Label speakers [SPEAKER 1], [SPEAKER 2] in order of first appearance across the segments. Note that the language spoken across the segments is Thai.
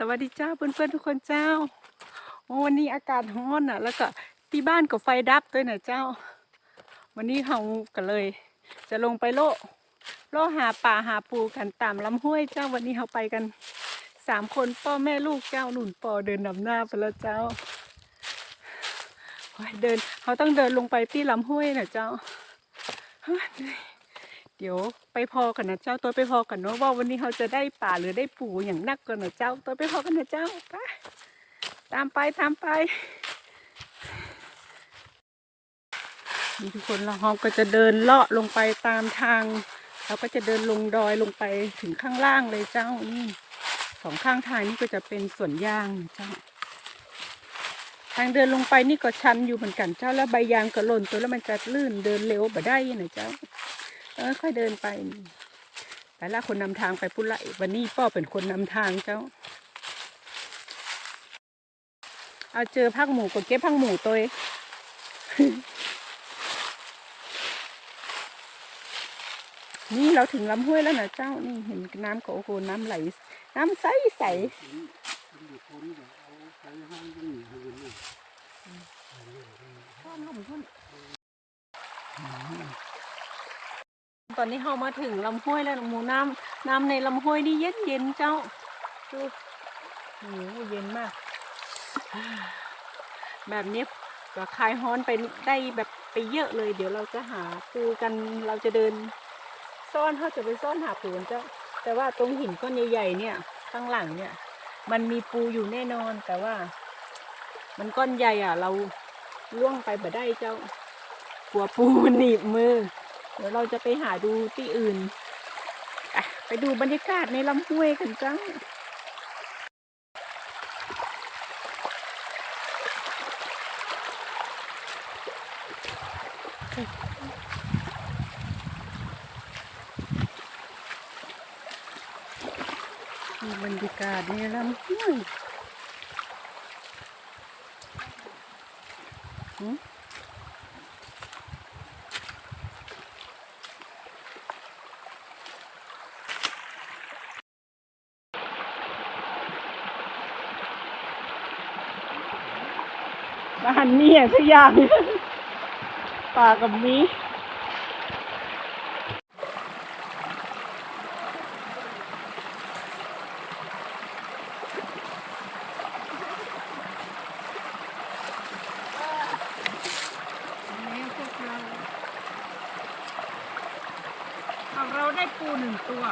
[SPEAKER 1] สวัสดีเจ้าเพื่อนๆทุกคนเจ้าวันนี้อากาศร้อนอะ แล้วก็ที่บ้านก็ไฟดับด้วยนะเจ้า วันนี้เราก็เลย จะลงไปโลโลหาป่าหาปูกันตามลำห้วยเจ้าวันนี้เราไปกันสามคนพ่อแม่ลูกเจ้าหนุนปอเดินนำหน้าไปแล้วเจ้าเดินเขาต้องเดินลงไปที่ลำห้วยนะเจ้า เดี๋ยวไปพอกันนะเจ้าตัวไปพอกันเนาะว่าวันนี้เขาจะได้ป่าหรือได้ปูอย่างนักกันนะเจ้าตัวไปพอกันนะเจ้าไปตามไปตามไปนี่ทุกคนเราเราก็จะเดินเลาะลงไปตามทางเราก็จะเดินลงดอยลงไปถึงข้างล่างเลยเจ้านี่สองข้างทางนี่ก็จะเป็นสวนยางนะเจ้า ทางเดินลงไปนี่ก็ชันอยู่เหมือนกันเจ้าแล้วใบยางก็หล่นตัวแล้วมันจะลื่นเดินเร็วบ่ได้นะเจ้า เออค่อยเดินไปแต่ละคนนำทางไปปุระวันนี้ป้อเป็นคนนำทางเจ้า เอาเจอพักหมูก็เก็บพักหมูตัวนี่เราถึงลำห้วยแล้วนะเจ้า นี่เห็นน้ำก็โอ้โหน้ำไหล น้ำใสใส ตอนนี้เรามาถึงลำห้วยแล้วหมูน้ำน้ำในลำห้วยนี่เย็นเย็นๆเจ้าดูโอ้โหเย็นมาก แบบนี้ก็คลายฮ้อนไปได้แบบไปเยอะเลย เดี๋ยวเราจะหาปูกันเราจะเดิน ซ่อนเขาจะไปซ่อนหาปูกันเจ้าแต่ว่าตรงหินก้อนใหญ่ๆเนี่ยข้างหลังเนี่ย มันมีปูอยู่แน่นอนแต่ว่า มันก้อนใหญ่อะ เราล่วงไปบ่ได้เจ้ากลัวปูมันหนีบมือ เดี๋ยวเราจะไปหาดูที่อื่นไปดูบรรยากาศในลำห้วยกันจ้าดูบรรยากาศในลำห้วยหื มาหันมีอย่างสักอย่างปลากับมีเราได้ปูหนึ่งตัว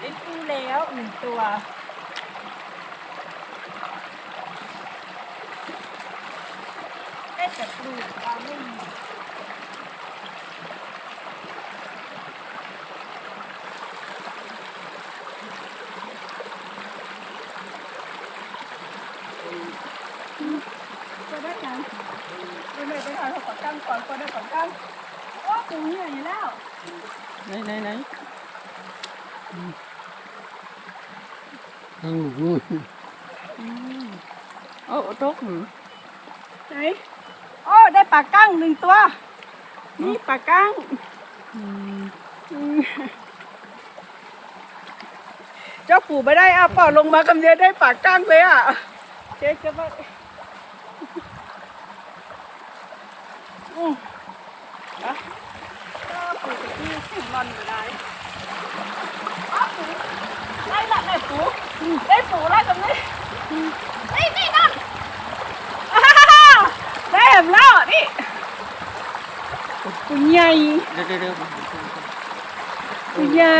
[SPEAKER 1] ได้ปูแล้วหนึ่งตัว ได้แต่ปลูกปลาไม่มีก็ได้ยังไม่ได้ไปถ่ายเขาปักกั้งก่อนก็ได้ปักกั้งโอ้ปูเนี่ยอยู่แล้วไหนไหนไหน
[SPEAKER 2] ทั้งลูกนู้น
[SPEAKER 1] อืมโอ้ตกหรือไหนโอ้ ได้ปลากั้งหนึ่งตัว นี่ปลากั้งเจ้าปู่ไม่ได้อะป่อลงมาคำเดียวได้ปลากก้งเลยอะเจ๊จะมาอืมอะเจ้าปู่จะที่ถึงนอนอยู่ได้อ้าวปู่ได้ละได้ปู่ได้ปู่แล้วตรงนี้นี่นี่นั่นอ่าฮ่าฮ่าได้แบบแล้ว นี่ปู่ใหญ่
[SPEAKER 2] เดี๋ยวเดี๋ยวเดี๋ยว
[SPEAKER 1] ปู่ใหญ่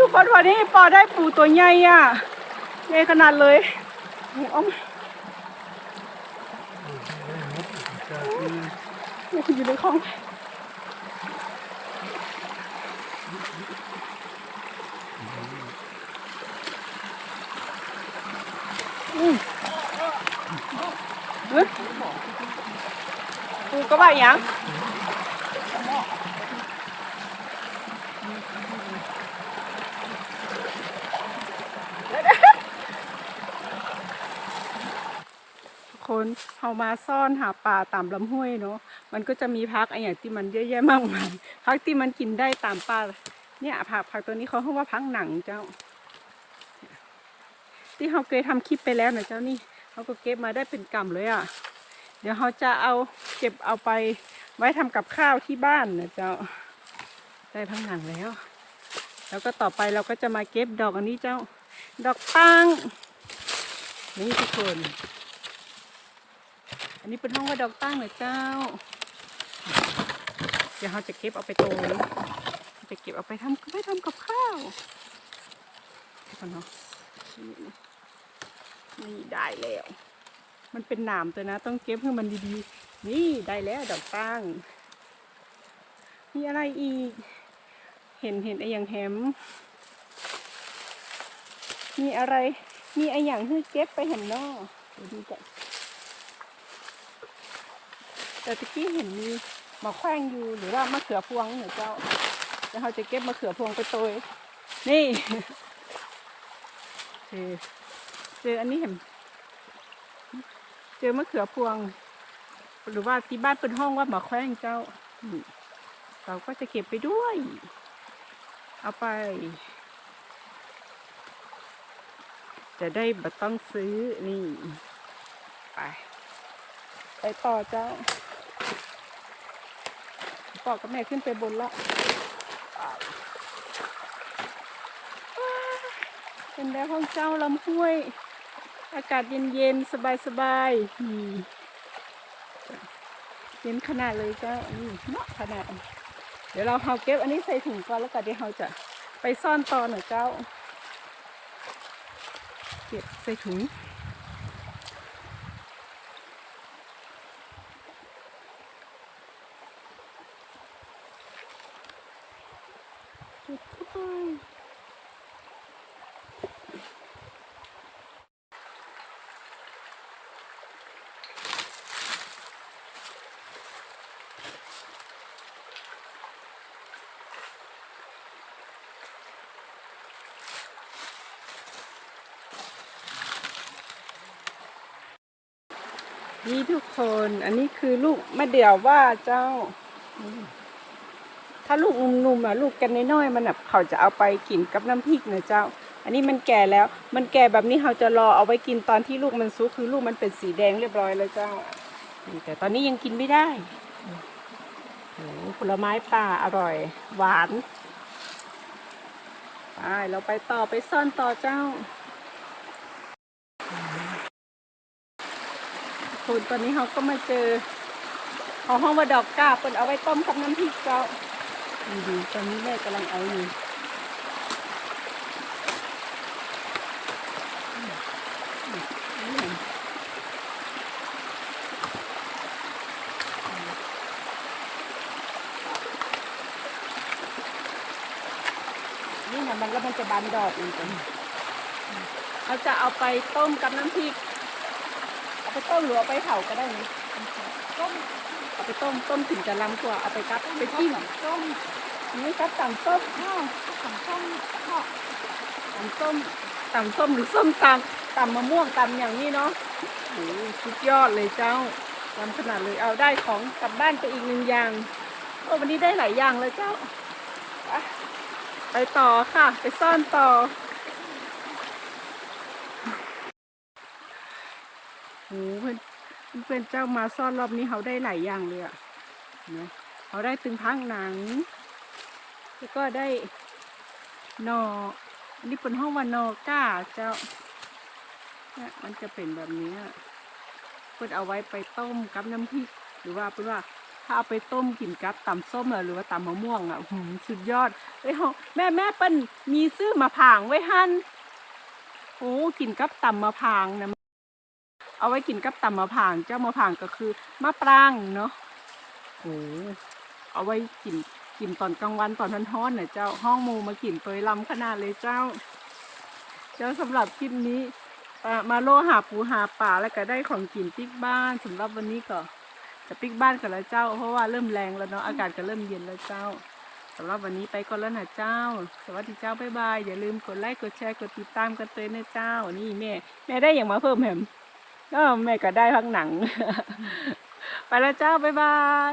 [SPEAKER 1] ทุกคนวันนี้ปอได้ปูตัวใหญ่อะใหญ่ขนาดเลยเอามอยู่ในคลอง กูก็ว่าอย่างคนเอามาซ่อนหาปลาตามลำห้วยเนาะ มันก็จะมีพักไอ้อย่างที่มันเยอะแยะมากมายพักที่มันกินได้ตามปลา เนี่ยผักผักตัวนี้เขาเรียกว่าพักหนังเจ้า ที่เขาเคยทำคลิปไปแล้วนะเจ้านี่เขาก็เก็บมาได้เป็นกำเลยอะ เดี๋ยวเขาจะเอาเก็บเอาไปไว้ทำกับข้าวที่บ้านนะเจ้าได้พักหนังแล้ว แล้วก็ต่อไปเราก็จะมาเก็บดอกอันนี้เจ้า ดอกปังนี่ทุกคน อันนี้เป็นห้องว่าดอกตั้งเหรอเจ้า เดี๋ยวเราจะเก็บเอาไปโตจะเก็บเอาไปทำไปทำกับข้าวเดี๋ยวก่อนเนาะ นี่นี่ได้แล้ว มันเป็นหนามตัวนะ ต้องเก็บให้มันดีๆ นี่ได้แล้วดอกตั้ง มีอะไรอีก เห็นเห็นไอ้อย่างแฮม มีอะไร มีไอ้อย่างที่เก็บไปเห็นนอกดี๋ยวดูกันแต่ตะกี้เห็นมีมะแขว้งอยู่หรือว่ามะเขือพวงเนี่ยเจ้าเดี๋ยวเราจะเก็บมะเขือพวงไปโตยนี่ เจอเจออันนี้เห็น เจอมะเขือพวง หรือว่าที่บ้านเป็นห้องว่าหมะแขว้งเจ้า เราก็จะเก็บไปด้วย เอาไป จะได้บัต้องซื้อนี่ ไป ไปต่อเจ้าปอกกับแม่ขึ้นไปบนละ เป็นแล้วห้องเจ้าลำห้วย อากาศเย็นๆ สบายๆนี่เย็นขนาดเลยเจ้านี่เหมาะขนาด เดี๋ยวเราเอาเก็บอันนี้ใส่ถุงก่อนแล้วก็เดี๋ยวเราจะไปซ่อนต่อหน่อยเจ้า เก็บใส่ถุงเก็บ นี่ทุกคนอันนี้คือลูกมะเดี่ยวว่าเจ้า ถ้าลูกนุ่มๆอะลูกกันน้อยๆมันแบบเขาจะเอาไปกินกับน้ำพริกนะเจ้า อันนี้มันแก่แล้ว มันแก่แบบนี้เขาจะรอเอาไว้กินตอนที่ลูกมันสุกคือลูกมันเป็นสีแดงเรียบร้อยแล้วเจ้าแต่ตอนนี้ยังกินไม่ได้ผลไม้ป่าอร่อย หวานไปเราไปต่อไปซ่อนต่อเจ้า คุณตอนนี้เขาก็มาเจอเอาห้องว่าดอกกาเปินเอาไว้ต้มกับน้ำพริกเจ้าดูๆตอนนี้แม่กำลังเอาอยู่นี่นะมันแล้วมันจะบานดอกมันกันเขาจะเอาไปต้มกับน้ำพริก ไปต้มหรือเอาไปเผาก็ได้นี่ต้มเอาไปต้มต้มถึงจะล้ำกว่าเอาไปกับไปจิ้มต้มนี่ครับตำส้มอ้าวตำส้มทอดตำส้มตำส้มหรือส้มตำตำมะม่วงตำอย่างนี้เนาะโอ้โหสุดยอดเลยเจ้าทำขนาดเลยเอาได้ของกลับบ้านไปอีกหนึ่งอย่างโอ้วันนี้ได้หลายอย่างเลยเจ้าไปไปต่อค่ะ ไปซ่อนต่อ โอ้เพื่อนเพื่อนเจ้ามาซ่อนรอบนี้เขาได้หลายอย่างเลยอะเนะเขาได้ตึงพังหนัง แล้วก็ได้นออันนี้เป็นห้องว่านอก้าเจ้าเนี่ยมันจะเป็นแบบนี้เพื่อนเอาไว้ไปต้มกับน้ำพริกหรือว่าเป็นว่าถ้าเอาไปต้มกินกับตำส้มหรือว่าตำมะม่วงอะหืมสุดยอดเอ้ยแม่แม่เปิ้นมีซื้อมาผางไว้หั่นโอ้กินกับตำมะพร้างนะ เอาไว้กินกับตำมะพร้างเจ้ามะพร้างก็คือมะปรางเนาะโอ้เอาไว้กินกินตอนกลางวันตอนท้อนๆเนี่ยเจ้าห้องมูมากินตัวลำขนาดเลยเจ้า เจ้าสำหรับคลิปนี้มาโลหาปูหาป่าแล้วก็ได้ของกินปิ๊กบ้านสำหรับวันนี้ก็จะปิ๊กบ้านกันแล้วเจ้า เพราะว่าเริ่มแรงแล้วเนาะอากาศก็เริ่มเย็นแล้วเจ้าสำหรับวันนี้ไปก่อนแล้วนะเจ้า สวัสดีเจ้าบ๊ายบายอย่าลืมกดไลค์กดแชร์กดติดตามกันเตือนนะเจ้านี่แม่แม่ได้อย่างมาเพิ่มแหม ก็แม่ก็ได้พักหนัง ไปแล้วเจ้า บ๊ายบาย